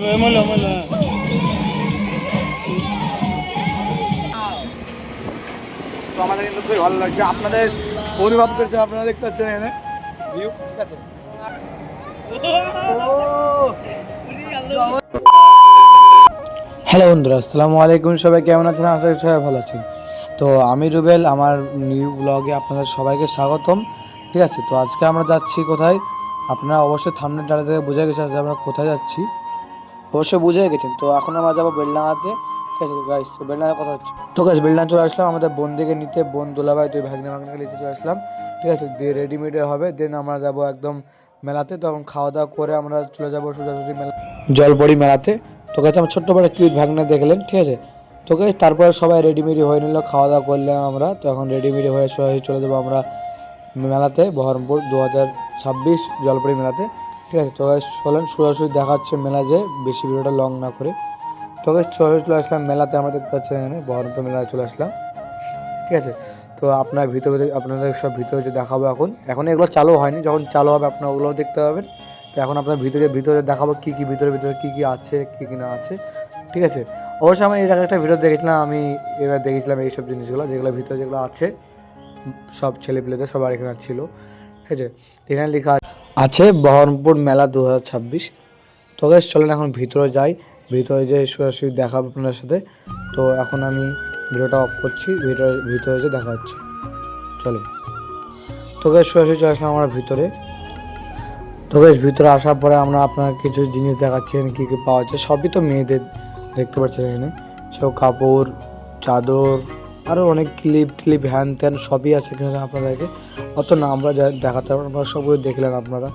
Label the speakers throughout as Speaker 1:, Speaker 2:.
Speaker 1: তো আমাদের কিন্তু খুবই ভালো লাগছে। আপনাদের অনুভব করছে আপনারা দেখতে পাচ্ছেন এখানে। ভিউ ঠিক আছে? হ্যালো বন্ধুরা আসসালামু আলাইকুম। সবাই কেমন আছেন? আশা করি সবাই ভালো আছেন। তো আমি রুবেল আমার নিউ ব্লগে আপনাদের সবাইকে স্বাগতম ঠিক আছে? তো আজকে আমরা যাচ্ছি কোথায়? আপনারা অবশ্যই থামনে ডালা থেকে বোঝা গেছে আজকে আমরা কোথায় যাচ্ছি। অবশ্যই বুঝে গেছেন। তো এখন আমরা যাব বেলডাঙাতে ঠিক আছে গাইস তো কথা গাছ চলে আসলাম। আমাদের বোনদিকে নিতে, বোন দোলাভাই, তুই ভাগ্নে ভাগ্নে নিতে চলে আসলাম। ঠিক আছে, দিয়ে রেডিমেড হবে। দেন আমরা যাব একদম মেলাতে। তখন খাওয়া দাওয়া করে আমরা চলে যাব সোজাসুজি মেলা জলপরি মেলাতে। তো কাছে আমার ছোট্ট বড় কিউট ভাগ্নে দেখলেন। ঠিক আছে? তো গাইস তারপরে সবাই রেডিমেডি হয়ে নিল, খাওয়া দাওয়া করলাম আমরা। তো এখন রেডিমেডি হয়ে চলে যাব আমরা মেলাতে, বহরমপুর দু হাজার ছাব্বিশ জলপাইগুড়ি মেলাতে। ঠিক আছে, তো চলেন সরাসরি দেখাচ্ছে মেলা যে বেশি ভিডিওটা লং না করে। তো সরাসরি চলে আসলাম মেলাতে, আমরা দেখতে পাচ্ছি এখানে বহরমপুর মেলায় চলে আসলাম। ঠিক আছে, তো আপনার ভিতরে আপনাদের সব ভিতরে যে দেখাবো এখন। এখন এগুলো চালু হয়নি, যখন চালু হবে আপনার ওগুলোও দেখতে পাবেন। তো এখন আপনার ভিতরে ভিতরে দেখাবো কী কী, ভিতরে ভিতরে কী কী আছে, কী কী না আছে। ঠিক আছে, অবশ্যই আমি এর একটা ভিডিও দেখেছিলাম, আমি এবার দেখেছিলাম এইসব জিনিসগুলো, যেগুলো ভিতরে যেগুলো আছে। সব ছেলেপিলেদের সবার এখানে ছিল। ঠিক আছে? এখানে লেখা আছে বহরমপুর মেলা দু হাজার ছাব্বিশ। তো গাইস চলেন এখন ভিতরে যাই। ভিতরে যে সরাসরি দেখাবো আপনার সাথে। তো এখন আমি ভিডিওটা অফ করছি। ভিতরে ভিতরে যে দেখা হচ্ছে। চলো তো গাইস সরাসরি চলে আসলাম আমরা ভিতরে। তো গাইস ভিতরে আসার পরে আমরা আপনার কিছু জিনিস দেখাচ্ছি, এখানে কী কী পাওয়া যায়। সবই তো মেয়েদের দেখতে পাচ্ছেন এখানে। সব কাপড়, চাদর আরও অনেক ক্লিপ ক্লিপ হ্যান ত্যান সবই আছে এখানে আপনাদেরকে। অত না, আমরা দেখাতে আপনারা সবগুলো দেখলেন আপনারা।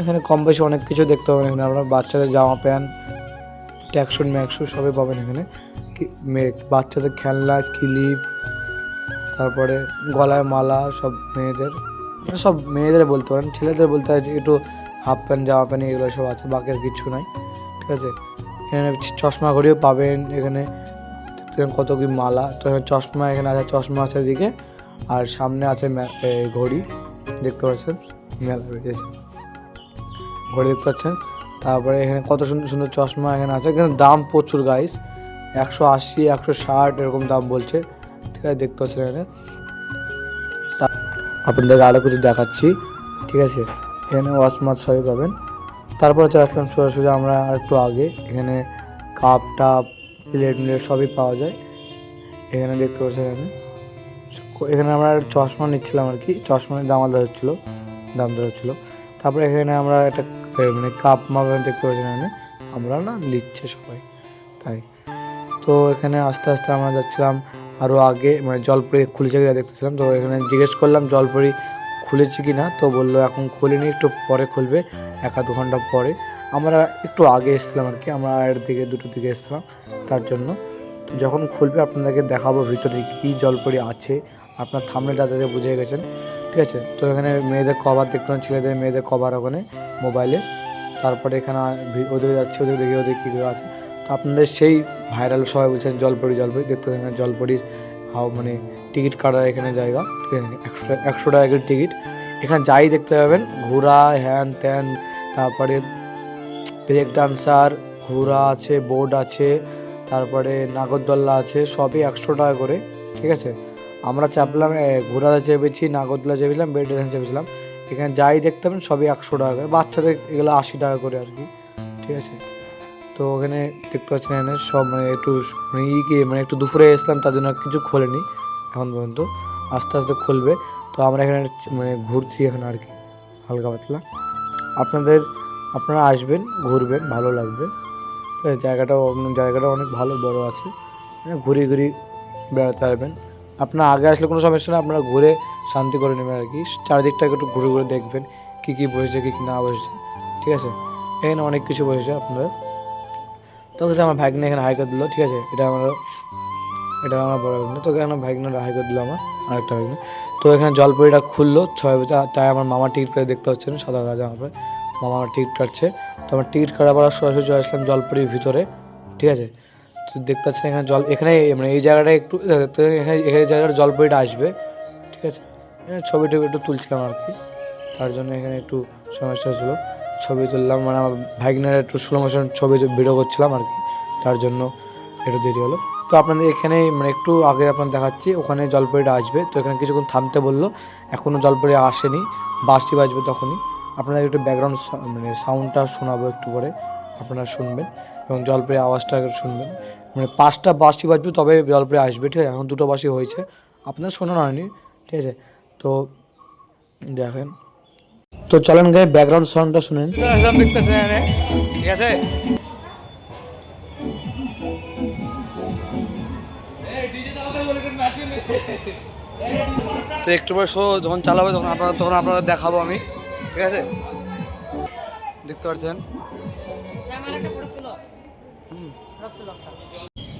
Speaker 1: এখানে কম বেশি অনেক কিছু দেখতে পাবেন এখানে। আপনার বাচ্চাদের জামা প্যান্ট, ট্যাক্সুন ম্যাক্সু সবই পাবেন এখানে। বাচ্চাদের খেলনা ক্লিপ তারপরে গলায় মালা, সব মেয়েদের। মানে সব মেয়েদের বলতে পারেন, ছেলেদের বলতে হয় যে একটু হাফ প্যান্ট জামা প্যান্ট এগুলো সব আছে, বাকি আর কিছু নাই। ঠিক আছে? এখানে চশমা ঘড়িও পাবেন, এখানে কত কি মালা। তো এখানে চশমা, এখানে আছে চশমা আছে এদিকে, আর সামনে আছে ঘড়ি। দেখতে পাচ্ছেন? মেলা বেরিয়েছে ঘড়ি দেখতে পাচ্ছেন? তারপরে এখানে কত সুন্দর সুন্দর চশমা এখানে আছে। এখানে দাম প্রচুর গাইস একশো আশি, একশো ষাট, এরকম দাম বলছে। ঠিক আছে, দেখতে পাচ্ছেন এখানে? আপনাদেরকে আরও কিছু দেখাচ্ছি। ঠিক আছে? এখানে ওয়াসমাত সবই পাবেন। তারপরে চলে আসলাম সোজাসুজি আমরা আর একটু আগে। এখানে কাপ টাপ মিলেট সবই পাওয়া যায়। এখানে দেখতে পাচ্ছেন এখানে। এখানে আমরা চশমা নিচ্ছিলাম আর কি। চশমার দাম আলাদা হচ্ছিল, দাম দেওয়া হচ্ছিল। তারপরে এখানে আমরা একটা মানে কাপ মাপ দেখতে পাচ্ছেন এখানে। আমরা না নিচ্ছে সবাই, তাই। তো এখানে আস্তে আস্তে আমরা যাচ্ছিলাম আরও আগে মানে জলপরি খুলেছে কিনা দেখতেছিলাম তো এখানে জিজ্ঞেস করলাম, জলপুরি খুলেছে কি না তো বলল, এখন খুলিনি, একটু পরে খুলবে, এক আধ ঘণ্টা পরে। আমরা একটু আগে এসেছিলাম আর কি, আমরা এর দিকে, দুটোর দিকে এসেছিলাম, তার জন্য। তো যখন খুলবে, আপনাদেরকে দেখাবো ভিতরে কী জলপরি আছে। আপনার থামনে দাদাতে বুঝে গেছেন, ঠিক আছে? তো এখানে মেয়েদের কভার পাবেন ছেলেদের মেয়েদের কভার ওখানে মোবাইলে তারপরে এখানে ওদিকে যাচ্ছে ওদের দেখি ওদের কী করে আছে। তো আপনাদের সেই ভাইরাল সবাই বলছেন, জলপরি জলপরি। দেখতে এখানে জলপরির হাও মানে টিকিট কাটার এখানে জায়গা, ঠিক আছে? একশো একশো টাকা টিকিট এখানে যাই দেখতে পাবেন ঘোরা হ্যান ত্যান, তারপরে ব্রেক ডান্সার ঘোড়া আছে, বোর্ড আছে, তারপরে নাগরদোল্লা আছে, সবই একশো টাকা করে, ঠিক আছে? আমরা চাপলাম ঘোড়াতে চেপেছি, নাগরদোল্লা চেপেছিলাম, ব্রেক ডান্স চেপেছিলাম। এখানে যাই দেখতে পাবেন, সবই একশো টাকা করে। বাচ্চাদের এগুলো আশি টাকা করে আর কি, ঠিক আছে? তো ওখানে দেখতে পাচ্ছেন এখানে সব মানে একটু মানে ই কি মানে একটু দুপুরে এসলাম, তার জন্য কিছু খোলেনি, এখন পর্যন্ত। আস্তে আস্তে খুলবে। তো আমরা এখানে মানে ঘুরছি এখন আর কি, হালকা পাতলা। আপনাদের আপনারা আসবেন, ঘুরবেন, ভালো লাগবে। জায়গাটাও অন্য- জায়গাটা অনেক ভালো, বড় আছে। ঘুরে ঘুরে বেড়াতে পারবেন আপনার আগে আসলে কোনো সমস্যা না আপনারা ঘুরে শান্তি করে নেবেন আর কি। চারিদিকটাকে একটু ঘুরে ঘুরে দেখবেন, কী কী বসেছে, কী কী না বসেছে। ঠিক আছে? এখানে অনেক কিছু বসেছে আপনারা তো হচ্ছে আমার ভাগ্নে এখানে হাই করে দিল, ঠিক আছে? এটা আমার এটা আমার বড় ভাগ্নে। তো এখানে ভাগ্নে হাই করে দিল আমার, আরেকটা ভাগ্নে। তো এখানে জলপরিটা খুললো, ছয় বছর, তাই আমার মামা টিকিট করে দেখতে হচ্ছে সাদা রাজা আমার মামা আমার টিকিট কাটছে। তো আমার টিকিট কাটার পর সরাসরি চলে আসলাম জলপরির ভিতরে, ঠিক আছে? তো দেখতে পাচ্ছেন এখানে জল, এখানে মানে এই জায়গাটা একটু এখানে এখানে জায়গাটা জলপরিটা আসবে, ঠিক আছে? এখানে ছবি টবি একটু তুলছিলাম আর কি, তার জন্য এখানে একটু সমস্যা হচ্ছিল ছবি তুললাম মানে আমার ভাইগনার একটু স্লো মোশন ছবি ভিডিও করছিলাম আর কি, তার জন্য একটু দেরি হলো। তো আপনাদের এখানে মানে একটু আগে আপনার দেখাচ্ছি, ওখানে জলপরিটা আসবে। তো এখানে কিছুক্ষণ থামতে বলল এখনও জলপরি আসেনি, বাসটি বাজবে তখনই। আপনাদের একটু ব্যাকগ্রাউন্ড মানে সাউন্ডটা শোনাবো একটু পরে, আপনারা শুনবেন এবং জলপরি আওয়াজটা শুনবেন। মানে পাঁচটা বাসটি বাজবে তবে জলপরি আসবে, ঠিক আছে? এখন দুটো বাসই হয়েছে আপনার শোনানো হয়নি, ঠিক আছে? তো দেখেন। তো চলেন গায়ে ব্যাকগ্রাউন্ড সাউন্ডটা শুনেন। ঠিক আছে তো একটু পরে শো যখন চালাবে, তখন আপনারা তখন আপনাদের দেখাবো আমি। ঠিক আছে দেখতে পাচ্ছেন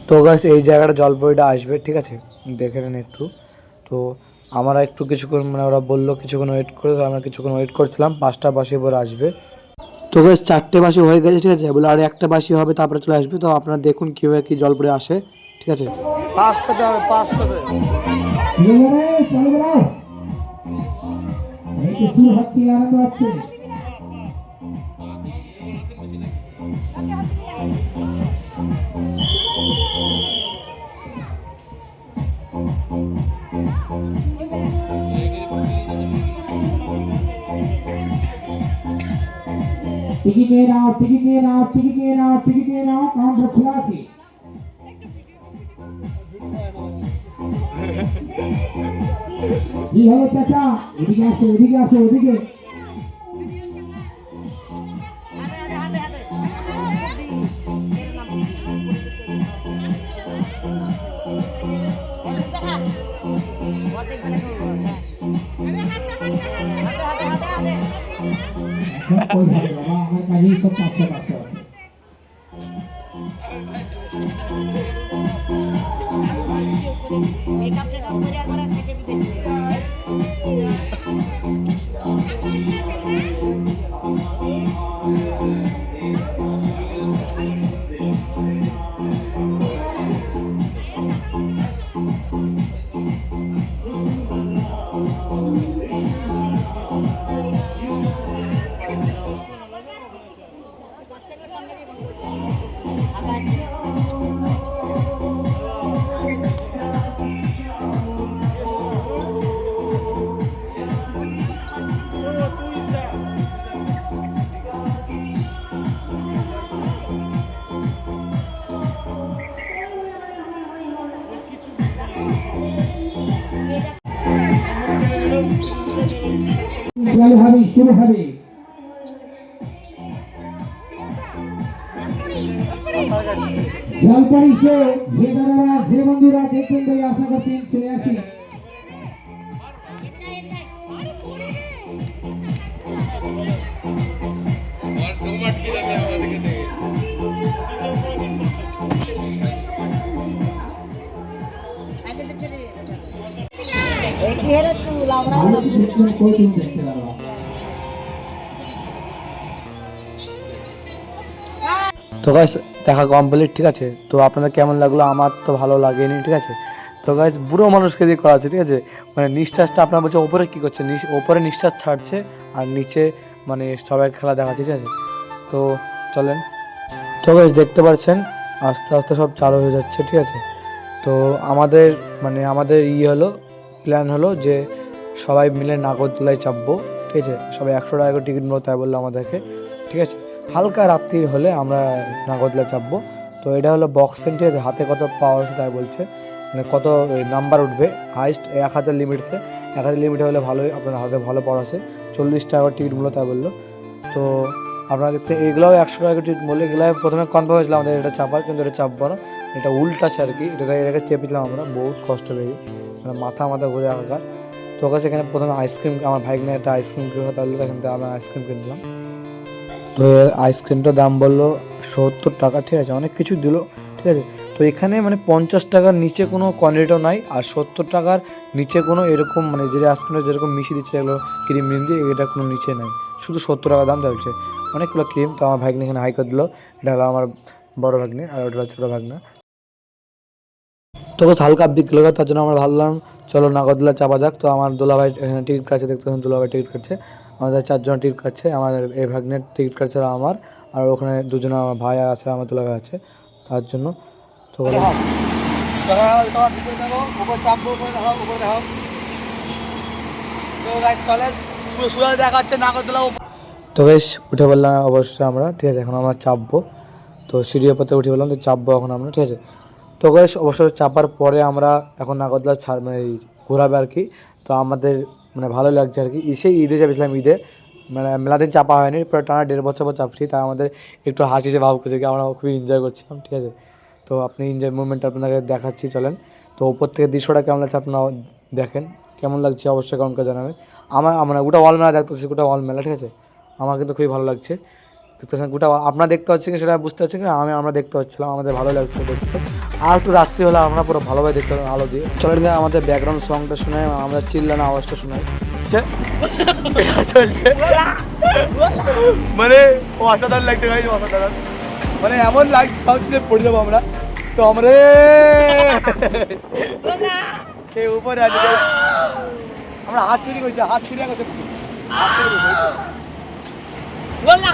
Speaker 1: তো গাছ এই জায়গাটা জলপরিটা আসবে ঠিক আছে দেখে নেন একটু তো আমরা একটু কিছুক্ষণ মানে ওরা বলল কিছুক্ষণ ওয়েট করে আমরা কিছুক্ষণ ওয়েট করছিলাম পাঁচটা বাসি পরে আসবে তো গাছ চারটে বাসি হয়ে গেছে ঠিক আছে বলে আর একটা বাসি হবে তারপরে চলে আসবে তো আপনারা দেখুন কীভাবে কী জলপরি আসে ঠিক আছে পাঁচটাতে হবে পাঁচটাতে
Speaker 2: এবারে চলে বেড়াও এই তো শুরু হচ্ছে আনন্দ হচ্ছে টিকিট নিয়ে নাও টিকিট নাও টিকিট নাও টিকিট নাও কাউন্টার খোলা আছে। কি হলো চাচা? এদিকে আসো এদিকে আসো এদিকে। আমার কাছেই সব পাঁচশো পাঁচশো আছে Thank you. চালু হবে, শুরু হবে। জলপাই শো, যে দাদারা যে বন্ধুরা দেখবেন বলে আশা করছেন, চলে আসি।
Speaker 1: তো গাইস দেখা কমপ্লিট ঠিক আছে? তো আপনাদের কেমন লাগল? আমার তো ভালো লাগেনি, ঠিক আছে? তো গাইস বুড়ো মানুষকে দিয়ে করা আছে, ঠিক আছে? মানে নিঃশ্বাসটা আপনার বলছে, ওপরে কী করছে? ওপরে নিঃশ্বাস ছাড়ছে আর নিচে মানে সবাই খেলা দেখাচ্ছে, ঠিক আছে? তো চলেন। তো গাইস দেখতে পাচ্ছেন, আস্তে আস্তে সব চালু হয়ে যাচ্ছে, ঠিক আছে? তো আমাদের মানে আমাদের ইয়ে হলো প্ল্যান হলো যে সবাই মিলে নাগরদোলায় চাপবো, ঠিক আছে? সবাই একশো টাকা করে টিকিট নেব, তাই বলল আমাদেরকে, ঠিক আছে? হালকা রাত্রি হলে আমরা নাগরদোলা চাপবো। তো এটা হলো বক্স ঠিক আছে? হাতে কত পাওয়া আছে তাই বলছে। মানে কত নাম্বার উঠবে। হাইস্ট এক হাজার লিমিটসে এক হাজার লিমিট হলে ভালোই, আপনার হাতে ভালো পাওয়ার আছে চল্লিশ টাকা টিকিট মূল্য তাই বলল। তো আপনারা দেখতে এগুলোও একশো টাকা টিকিট মূল্য এগুলো প্রথমে কনফার্ম হয়েছিল আমাদের এটা চাপার, কিন্তু এটা চাপবো না। এটা উল্টা আছে আর কি। এটা এটাকে চেপেছিলাম আমরা, বহুত কষ্ট পেয়ে। মানে মাথা মাথা ঘুরে আকার তো কাছে এখানে প্রথমে আইসক্রিম আমার ভাইক নিয়ে একটা আইসক্রিম কিনবো তাহলে এখান থেকে আমরা আইসক্রিম কিনলাম তো আইসক্রিমটার দাম বলল সত্তর টাকা, ঠিক আছে, অনেক কিছু দিলো, ঠিক আছে। তো এখানে মানে পঞ্চাশ টাকার নিচে কোনো কোয়ান্টিটিও নাই, আর সত্তর টাকার নিচে কোনো এরকম মানে যে আইসক্রিমটা যেরকম মিশিয়ে দিচ্ছে, এগুলো ক্রিম মিম দিয়ে, এটা কোনো নিচে নাই। শুধু সত্তর টাকা দাম চলছে অনেকগুলো ক্রিম তো আমার ভাগ্নে এখানে হাই করে দিলো। এটা হলো আমার বড় ভাগ্নে, আর ওটা হলো ছোটো ভাগ্নে। তো হালকা বিকেল হয়ে তার জন্য আমরা ভাবলাম, চলো নাগরদোলা চাপা যাক। তো আমার দোলাভাই এখানে টিকিট কাটছে, দেখতে পাচ্ছেন দোলাভাই টিকিট কাটছে। আমাদের চারজন টিকিট কাটছে, আমাদের এ ভাগ্নের টিকিট কাটছে আমার, আর ওখানে দুজন আমার ভাই আছে, আমার দুলা ভাই আছে, তার জন্য। তো তো বেশ, উঠে বললাম অবশ্যই আমরা, ঠিক আছে, এখন আমরা চাপবো। তো সিঁড়ির পথে উঠে বললাম তো চাপবো এখন আমরা, ঠিক আছে। তো বেশ অবশ্যই চাপার পরে আমরা এখন নাগরদোলা ছাড় মানে ঘোরাবে আর কি। তো আমাদের মানে ভালো লাগছে আর কি। এসে ঈদে চাপিয়েছিলাম ঈদে মানে মেলা দিন চাপা হয়নি, প্রায় টানা দেড় বছর পর চাপছি। তাই আমাদের একটু হাসি যে ভাব করছে কি, আমরা খুবই এনজয় করছিলাম, ঠিক আছে? তো আপনি এনজয় মুভমেন্ট আপনাকে দেখাচ্ছি, চলেন। তো উপর থেকে দৃশ্যটা কেমন লাগছে আপনারা দেখেন। কেমন লাগছে অবশ্যই কেমন করে জানাবেন। আমার মানে গোটা ওয়াল মেলা দেখতেছি গোটা ওয়াল মেলা, ঠিক আছে? আমার কিন্তু খুবই ভালো লাগছে। দেখতে পাচ্ছেন, গোটা আপনারা দেখতে পাচ্ছেন সেটা বুঝতে পারছেন কি, আমি, আমরা দেখতে পাচ্ছিলাম, আমাদের ভালো লাগছে দেখতে। আর একটু রাত্রি হলে আমরা পুরো ভালোভাবে দেখতে পাবো আলো দিয়ে। চলেন আমাদের ব্যাকগ্রাউন্ড সংটা শুনে আমরা চিল্লানো আওয়াজটা শোনাই চলছে। মানে অসাধারণ লাগছে ভাই, অসাধারণ। মানে এমন লাগছে, ভাবছি পড়ে যাব আমরা। তো আমরা উপরে আছে আমরা হাত ছিঁড়ি করছি হাত ছিঁড়ে গেছে। হাত ছিঁড়ে গেছে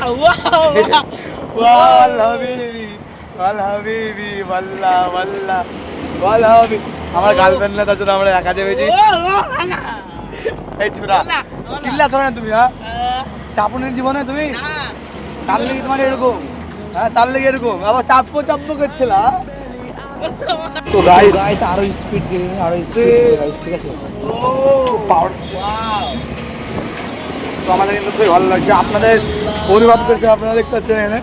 Speaker 1: ওয়াল হাবিবি ওয়াল হাবিবি ওয়াল্লা ওয়াল্লা ওয়াল হাবিবি আমার গার্লফ্রেন্ড না তার জন্য আমরা একা যাবেছি এই ছোড়া চিল্লা ছো না তুমি হ্যাঁ? চাপনের জীবনে তুমি? তার লেগে তোমার এরকম হ্যাঁ? তার লেগে এরকম। আবার চাপবো চাপবো করছিল তো গাইস গাইস আরও স্পিড দিন আরও স্পিড গাইস ঠিক আছে? পাওয়ার তো আমাদের কিন্তু খুবই ভালো লাগছে। আপনাদের অনুভব করছে আপনারা দেখতে পাচ্ছেন এখানে।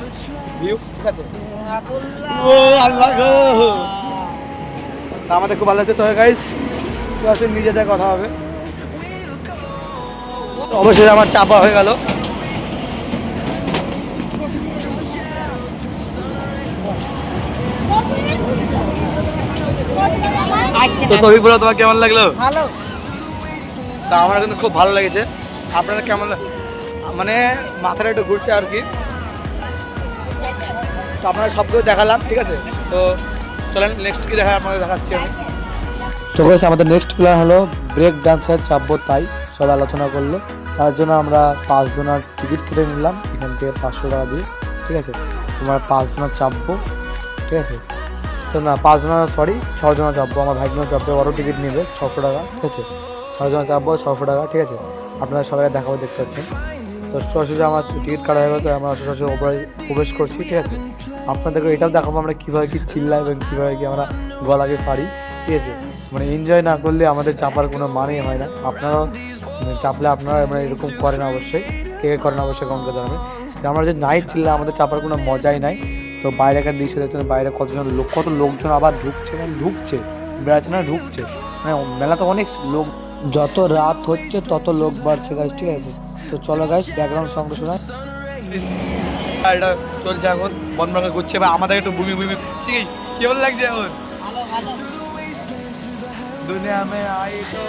Speaker 1: ভিউ ঠিক আছে? ও আল্লাহ গো! আমাদের খুব ভালো লাগছে। তো গাইস তো আসলে নিজেদের কথা হবে। অবশ্যই আমার চাপা হয়ে গেল। তো তবে বলো তোমার কেমন লাগল?
Speaker 3: ভালো।
Speaker 1: তা আমার কিন্তু খুব ভালো লেগেছে। আপনারা কেমন লাগ- মানে মাথাটা একটু ঘুরছে আর কি। তো আপনারা সব কিছু দেখালাম, ঠিক আছে? তো চলেন নেক্সট কি দেখা আপনাদের দেখাচ্ছি আমি। তো আমাদের নেক্সট প্ল্যান হলো ব্রেক ডান্সের চাপবো তাই সব আলোচনা করল। তার জন্য আমরা পাঁচ জনের টিকিট কেটে নিলাম, এখান থেকে পাঁচশো টাকা দিয়ে, ঠিক আছে? তোমার পাঁচ জনের চাপবো, ঠিক আছে? তো না, পাঁচ জনের সরি ছজনের চাপবো, আমার ভাই বোনের চাপবে, ওরও টিকিট নেবে, ছশো টাকা, ঠিক আছে? ছজনের চাপবো, ছশো টাকা, ঠিক আছে? আপনারা সবাই দেখাবো, দেখতে পাচ্ছেন। তো সরাসরি আমার টিকিট কাটা হয়ে গেল তো আমরা সরাসরি প্রবেশ করছি, ঠিক আছে? আপনাদেরকে এটাও দেখাবো আমরা কীভাবে কী চিল্লাই এবং কীভাবে কি আমরা গলাকে পারি ঠিক আছে? মানে এনজয় না করলে আমাদের চাপার কোনো মানেই হয় না। আপনারাও মানে চাপলে আপনারা মানে এরকম করেন অবশ্যই, কে কে করেন অবশ্যই কম করে জানাবেন। আমরা যে নাই চিল্লা আমাদের চাপার কোনো মজাই নাই। তো বাইরেকার দৃশ্য দেখছেন, বাইরে কতজন লোক, কত লোকজন আবার ঢুকছে মানে ঢুকছে বেড়াচ্ছে না ঢুকছে। মানে মেলা তো অনেক লোক, যত রাত হচ্ছে তত লোক বাড়ছে গাছ ঠিক আছে? তো চলো গাইস ব্যাকগ্রাউন্ড সঙ্গ শোনা এটা চলছে এখন বন বন করছে বা আমাদের একটু ভূমি ভূমি ঠিক কেমন লাগছে এখন? দুনিয়া মে আই তো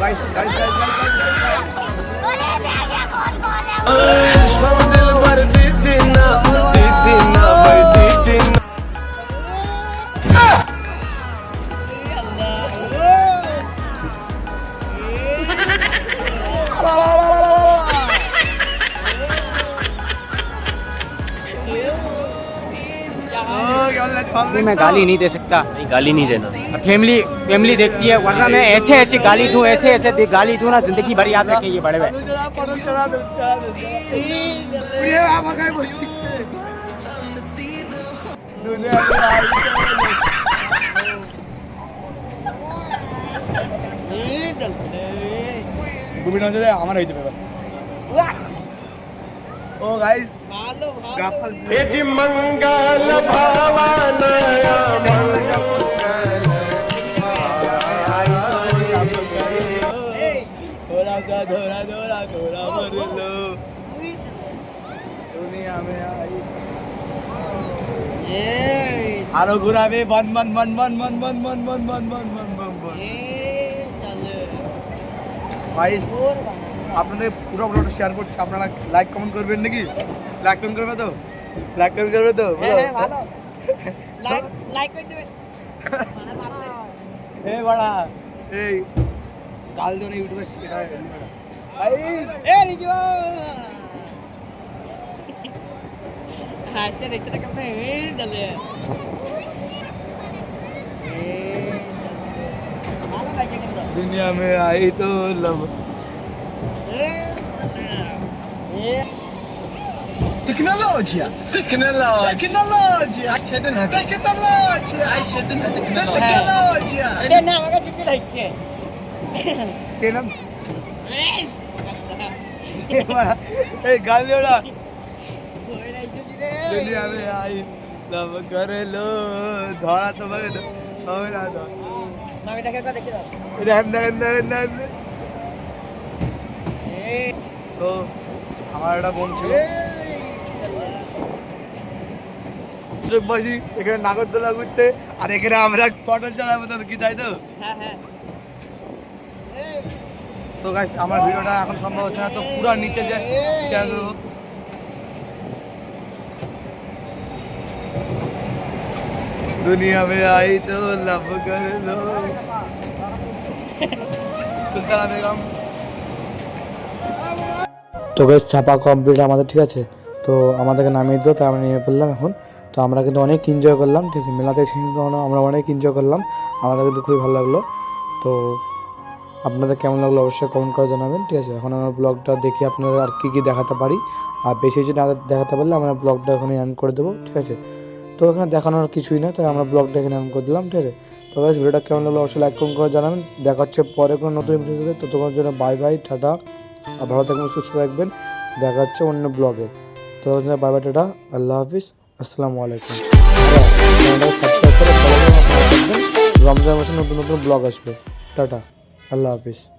Speaker 1: গাইস গাইস গাইস গাইস
Speaker 3: नहीं, मैं गाली नहीं दे सकता
Speaker 4: नहीं गाली नहीं देना
Speaker 3: फैमिली फैमिली देखती है वरना मैं ऐसे ऐसे गाली दूं ऐसे ऐसे दे- गाली दूं ना जिंदगी भर याद रखें ये बड़े भाई
Speaker 1: গুবিন হচ্ছে আমার হয়েছে ব্যাপার ও গাইস গাফাল ধরা सा ধরা ধরা ধরা মরলো দুনিয়া মে আই আরও ঘুরাবে বন বন বন বন বন বন বন বন বন বন বন বন বন গাইস আপনাদের পুরো ভিডিওটা শেয়ার করছি আপনারা লাইক কমেন্ট করবেন নাকি লাইক কমেন্ট করবে তো লাইক কমেন্ট করবে তো বলো। এ বাড়া এই গাল দিও না ইউটিউবে সেটা
Speaker 4: হাসছে দেখছে না কেমন চলে ভালো লাগে কিন্তু
Speaker 1: दुनिया में आई तो लब
Speaker 5: Tecnologia! Tecnologia! Tecnologia! Aşedin hadi. Tecnologia! Aşedin hadi. Tecnologia!
Speaker 4: Ben ne yapacağım? Çıkı da
Speaker 1: içe. Benim. এই গাল দিও না যদি আমি আই লব করে লো ধরা তোমাকে হবে না তো
Speaker 4: আমি দেখে দেখে দাও
Speaker 1: দেখেন দেখেন দেখেন দেখেন ও আমার একটা বোন ছিল বসি এখানে নাগরদোলা ঘুরছে আর এখানে আমরা পটল চালাবো তো কি তাই তো
Speaker 4: হ্যাঁ হ্যাঁ
Speaker 1: তো গাইস আমার ভিডিওটা এখন সম্ভব হচ্ছে না তো পুরো নিচে যে কেন दुनिया में आई तो लब कर लो सुल्ताना बेगम তো বেশ চাপা কমপ্লিট আমাদের, ঠিক আছে? তো আমাদেরকে নামিয়ে দিল তো আমরা নিয়ে ফেললাম এখন। তো আমরা কিন্তু অনেক এনজয় করলাম, ঠিক আছে? মেলাতে এসে আমরা- অনেক এনজয় করলাম। আমাদের কিন্তু খুবই ভালো লাগল। তো আপনাদের কেমন লাগল অবশ্যই কমেন্ট করে জানাবেন, ঠিক আছে? এখন আমরা ব্লগটা দেখি আপনাদের আর কী কী দেখাতে পারি। আর বেশি কিছু না দেখাতে পারলে আমরা ব্লগটা এখানে এন্ড করে দেবো, ঠিক আছে? তো এখানে দেখানোর কিছুই না, তাই আমরা ব্লগটা এখানে এন্ড করে দিলাম, ঠিক আছে? তো গাইস ভিডিওটা কেমন লাগল অবশ্যই লাইক কমেন্ট করে জানাবেন। দেখা হচ্ছে পরে কোনো নতুন ভিডিওতে তো তোমার জন্য বাই বাই টাটা। আর ভালো থাকবেন, সুস্থ থাকবেন। দেখা হচ্ছে অন্য ব্লগে তো বাই টাটা। আল্লাহ হাফিজ। আসসালামু আলাইকুম। রমজান মাসে নতুন নতুন ব্লগ আসবে। টাটা। আল্লাহ হাফিজ।